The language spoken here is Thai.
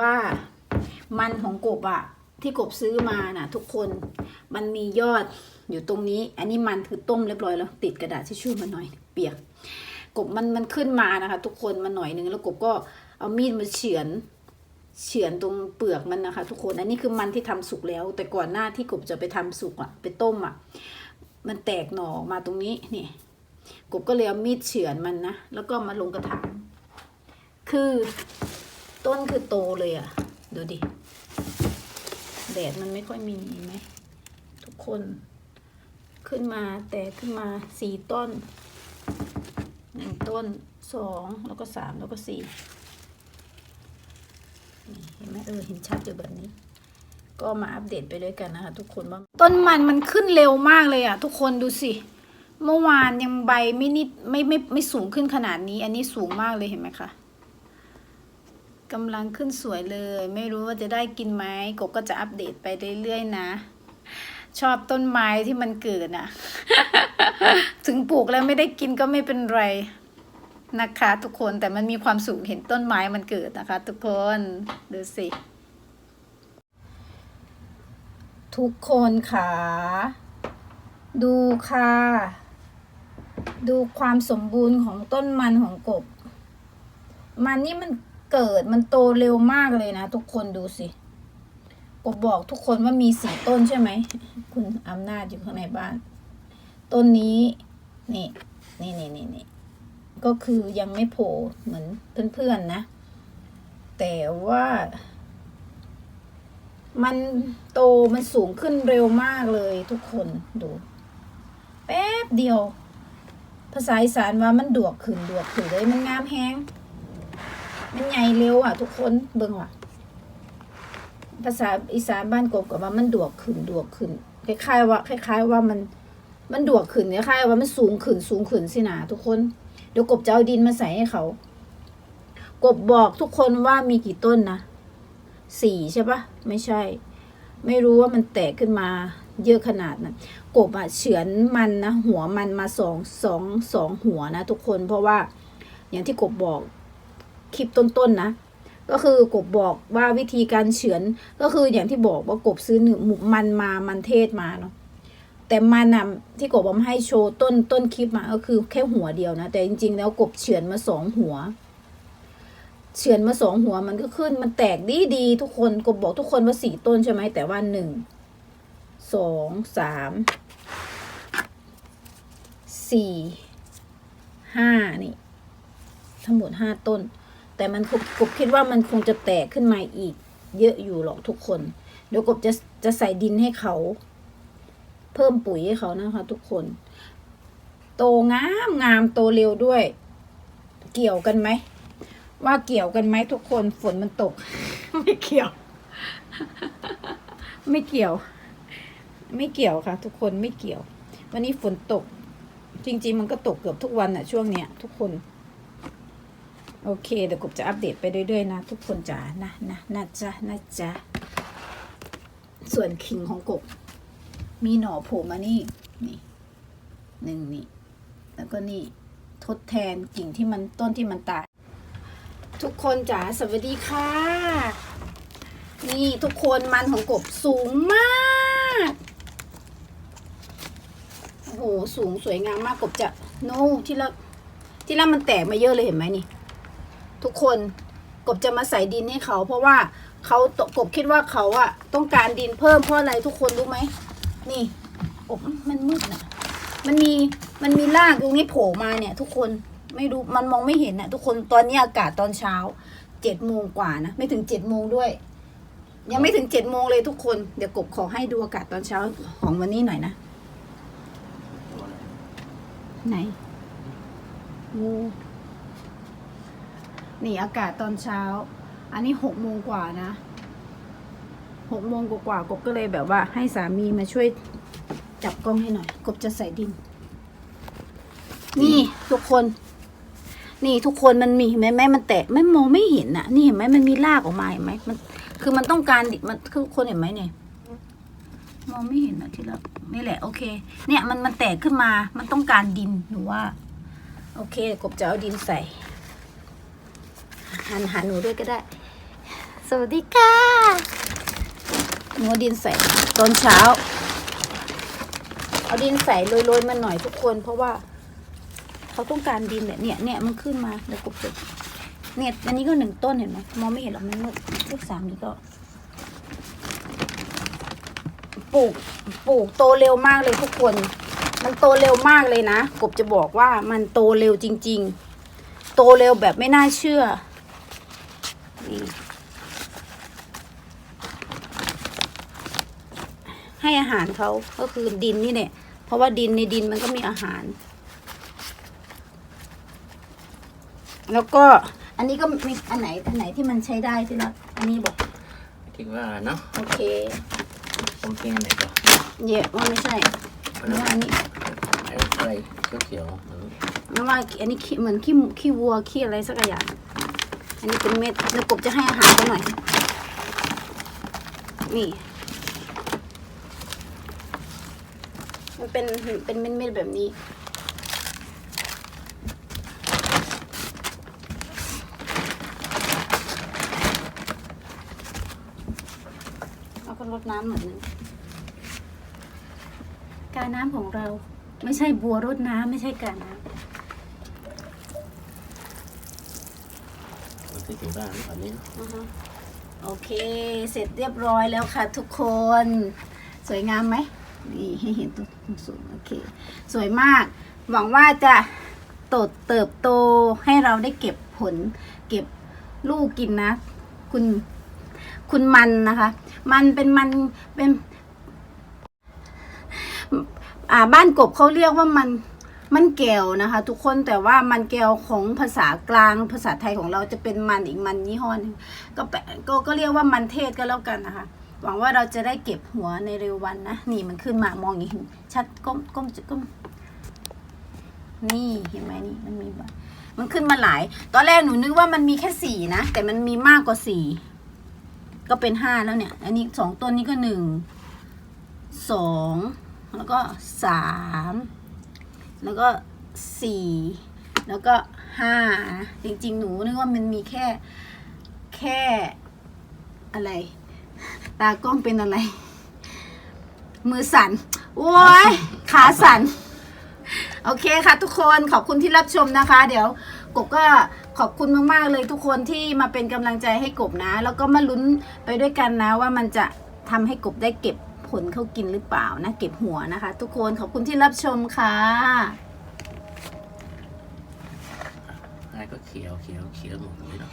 ว่ามันของกบอะที่กบซื้อมาน่ะ ทุกคนมันมียอดอยู่ตรงนี้ อันนี้มันคือต้มเรียบร้อยแล้ว ติดกระดาษทิชชู่มาหน่อย เปียก กบมันมันขึ้นมานะคะ ทุกคนมาหน่อยนึงแล้วกบก็เอามีดมาเฉือนเฉือนตรงเปลือกมันนะคะ ทุกคนอันนี้คือมันที่ทำสุกแล้ว แต่ก่อนหน้าที่กบจะไปทำสุกอะไปต้มอะมันแตกหน่อมาตรงนี้นี่กบก็เลยเอามีดเฉือนมันนะแล้วก็มาลงกระถางคือ ต้นคือโตเลยอะดูดิ แดดมันไม่ค่อยมีไหม ทุกคน ขึ้นมาแตกขึ้นมาสี่ต้นหนึ่งต้นสองแล้วก็สามแล้วก็สี่เห็นไหมเออเห็นชัดอยู่แบบนี้ ก็มาอัปเดตไปด้วยกันนะคะ ทุกคนว่าต้นมันมันขึ้นเร็วมากเลยอะทุกคนดูสิเมื่อวานยังใบไม่นิดไม่ไม่ไม่สูงขึ้นขนาดนี้ อันนี้สูงมากเลยเห็นไหมคะ กำลังขึ้นสวยเลย ไม่รู้ว่าจะได้กินไหมกบก็จะอัปเดตไปเรื่อยๆนะ ชอบต้นไม้ที่มันเกิดนะถึงปลูกแล้วไม่ได้กินก็ไม่เป็นไรนะคะ ทุกคนแต่มันมีความสุขเห็นต้นไม้มันเกิดนะคะ ทุกคนดูสิ ทุกคนค่ะ ดูค่ะ ดูความสมบูรณ์ของต้นมันของกบ มันนี่มัน เกิดมันโตเร็วมากเลยนะ ทุกคนดูสิกบบอกทุกคนว่ามีสี่ต้นใช่ไหม คุณอำนาจอยู่ข้างในบ้าน ต้นนี้นี่นี่นี่นี่นี่ก็คือยังไม่โผล่เหมือนเพื่อนๆนะแต่ว่า มันโตมันสูงขึ้นเร็วมากเลยทุกคนดู แป๊บเดียว ภาษาอีสานว่ามันดวกขึ้นดวกขึ้นเลยมันงามแฮง มันใหญ่เร็วอะ ทุกคนเบิ่งว่ะ ภาษาอีสานบ้านกบกับว่ามันดวกขึ้นดวกขึ้นคล้ายๆว่าคล้ายๆว่ามันมันดวกขึ้นคล้ายๆว่ามันสูงขึ้นสูงขึ้นสินะทุกคน เดี๋ยวกบจะเอาดินมาใส่ให้เขา กบบอกทุกคนว่ามีกี่ต้นนะสี่ใช่ปะไม่ใช่ ไม่รู้ว่ามันแตกขึ้นมาเยอะขนาดนั้นกบอะเฉือนมันนะหัวมันมาสองสองสองหัวนะทุกคนเพราะว่าอย่างที่กบบอก คลิปต้นๆนนะก็คือกบบอกว่าวิธีการเฉือนก็คืออย่างที่บอกว่ากบซื้อหนึ่งหมูมันมามันเทศมาเนาะแต่มันอะที่กบเอมให้โชว์ต้นต้นคลิปมาก็คือแค่หัวเดียวนะ แต่จริง ๆ แล้วกบเฉือนมาสองหัวเฉือนมาสองหัวมันก็ขึ้นมันแตกดีดีๆทุกคนกบบอกทุกคนว่าสี่ต้นใช่ไหมแต่ว่าหนึ่งสองสามสี่ห้านี่ ทั้งหมดห้าต้น แต่มันกบกบคิดว่ามันคงจะแตกขึ้นมาอีก เยอะอยู่หรอกทุกคน เดี๋ยวกบจะจะใส่ดินให้เขา เพิ่มปุ๋ยให้เขานะคะ ทุกคน โตงามงามโตเร็วด้วย เกี่ยวกันไหมว่าเกี่ยวกันไหมทุกคนฝนมันตก ไม่เกี่ยว ไม่เกี่ยว ไม่เกี่ยวค่ะ ทุกคนไม่เกี่ยว วันนี้ฝนตก จริง ๆ มันก็ตกเกือบทุกวันอะช่วงเนี้ย ทุกคน โอเคเดี๋ยวกบจะอัปเดตไปเรื่อยๆนะทุกคนจ๋านะนะนะจ๊ะนะจ๊ะส่วนขิงของกบ มีหน่อโผล่มานี่นี่หนึ่งนี่ แล้วก็นี่ทดแทนกิ่งที่มันต้นที่มันตาย ทุกคนจ๋าสวัสดีค่ะ นี่ทุกคนมันของกบสูงมากโอ้โหสูงสวยงามมากกบจะโน่ที่ละที่ละมันแตกมาเยอะเลยเห็นไหมนี่ ทุกคนกบจะมาใส่ดินให้เขา เพราะว่าเขากบคิดว่าเขาอะต้องการดินเพิ่มเพราะอะไรทุกคนรู้ไหมนี่กบมันมืดนะมันมีมันมีรากตรงนี้โผล่มาเนี่ย ทุกคนไม่รู้มันมองไม่เห็นนะทุกคนตอนนี้อากาศตอนเช้าเจ็ดโมงกว่านะไม่ถึงเจ็ดโมงด้วย ยังไม่ถึงเจ็ดโมงเลยทุกคนเดี๋ยวกบขอให้ดูอากาศตอนเช้าของวันนี้หน่อยนะไหนงู นี่อากาศตอนเช้า อันนี้หกโมงกว่านะหกโมงกว่ากบก็เลยแบบว่าให้สามีมาช่วยจับกล้องให้หน่อย กบจะใส่ดิน นี่ทุกคน นี่ทุกคนมันมีไหมแม่มันแตกไม่มองไม่เห็นน่ะ นี่เห็นไหมมันมีรากออกมาเห็นไหมมัน คือมันต้องการดิมันคือคนเห็นไหมเนี่ยมองไม่เห็นนะที่เรานี่แหละ โอเค เนี่ยมันมันแตกขึ้นมา มันต้องการดินหนูว่า โอเค กบจะเอาดินใส่ หันหันหนูด้วยก็ได้ สวัสดีค่ะหนูเอดินใส่ตอนเช้า เอาดินใส่โรยๆมาหน่อยทุกคน เพราะว่า เขาต้องการดินเนี่ยเนี่ยเนี่ยมันขึ้นมาแล้วกบเนี่ยอันนี้ก็หนึ่งต้นเห็นไหมมองไม่เห็นหรอกมันมืดเลขสามนี้ก็ปลูกปลูกโตเร็วมากเลยทุกคน มันโตเร็วมากเลยนะ กบจะบอกว่ามันโตเร็วจริง ๆ โตเร็วแบบไม่น่าเชื่อ นี่ให้อาหารเขาก็คือดินนี่แหละเพราะว่าดินในดินมันก็มีอาหาร แล้วก็อันนี้ก็มีอันไหนอันไหนที่มันใช้ได้ที่รักอันนี้บอกคิดว่าเนาะโอเคผมกินอันไหนก่อนเย่ว่าไม่ใช่ไม่ว่าอันนี้ไอ้อะไรเขียวๆเหมือนไม่ว่าอันนี้ขี้เหมือนขี้หมูขี้วัวขี้อะไรสักอย่าง อันนี้เป็นเม็ดแล้วกบจะให้อาหารเขาหน่อย นี่ มันเป็นเป็นเม็ดๆแบบนี้แล้วก็รดน้ำเหมือนนึงการน้ำของเราไม่ใช่บัวรดน้ำไม่ใช่การน้ำ มัน ที่ถึงบ้านตอนนี้อือฮึโอเค เสร็จเรียบร้อยแล้วค่ะทุกคน สวยงามไหมนี่ให้เห็นตัวสูงโอเค สวยมาก หวังว่าจะโตดเติบโตให้เราได้เก็บผล เก็บลูกกินนะ คุณคุณมันนะคะ มันเป็นมันเป็น อ่าบ้านกบเขาเรียกว่ามัน มันแก้วนะคะ ทุกคนแต่ว่ามันแก้วของภาษากลางภาษาไทยของเราจะเป็นมันอีกมันยี่ห้อนึงก็แปะก็ก็เรียกว่ามันเทศก็แล้วกันนะคะหวังว่าเราจะได้เก็บหัวในเร็ววันนะ นี่มันขึ้นมามองอย่างนี้ชัดก้มก้มก้มนี่เห็นไหมนี่มันมีแบบมันขึ้นมาหลาย ตอนแรกหนูนึกว่ามันมีแค่สี่นะแต่มันมีมากกว่าสี่ก็เป็นห้าแล้วเนี่ย อันนี้สองต้นนี้ก็หนึ่งสองแล้วก็สาม แล้วก็สี่แล้วก็ห้าจริงๆ หนูนึกว่ามันมีแค่แค่อะไร ตากล้องเป็นอะไร มือสั่นโอ้ยขาสั่นโอเคค่ะทุกคนขอบคุณที่รับชมนะคะ เดี๋ยวกบก็ขอบคุณมากๆเลยทุกคนที่มาเป็นกำลังใจให้กบนะ แล้วก็มาลุ้นไปด้วยกันนะว่ามันจะทำให้กบได้เก็บ ผลเขากินหรือเปล่านะเก็บหัวนะคะ ทุกคนขอบคุณที่รับชมค่ะอะไรก็เขียวเขียวเขียวหมดเลยเนาะ